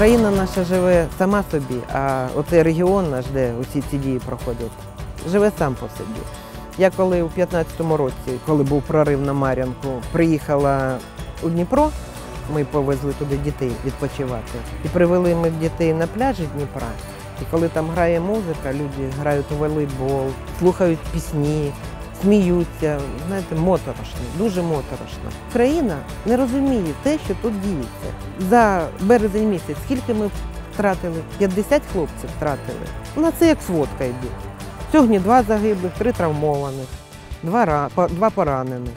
Країна наша живе сама собі, а оцей регіон наш, де усі ці дії проходять, живе сам по собі. Я коли у 15-му році, коли був прорив на Мар'янку, приїхала у Дніпро, ми повезли туди дітей відпочивати. І привели ми дітей на пляжі Дніпра. І коли там грає музика, люди грають у волейбол, слухають пісні, сміються. Знаєте, моторошно, дуже моторошно. Країна не розуміє те, що тут діється. За березень місяць скільки ми втратили? 50 хлопців втратили. На це як сводка йде. Сьогодні два загиблих, три травмованих, два, два поранених.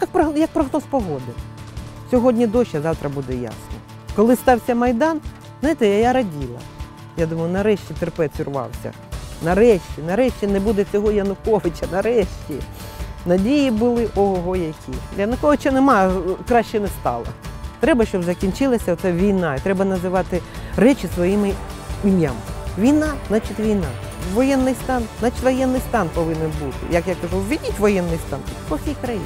Як, як прогноз погоди. Сьогодні дощ, а завтра буде ясно. Коли стався Майдан, знаєте, я раділа. Я думаю, нарешті терпець урвався. Нарешті, нарешті не буде цього Януковича, нарешті. Надії були ого які. Януковича нема, краще не стало. Треба, щоб закінчилася ця війна. І треба називати речі своїми ім'ям. Війна, значить війна. Воєнний стан, значить воєнний стан повинен бути. Як я кажу, введіть воєнний стан по всій країні.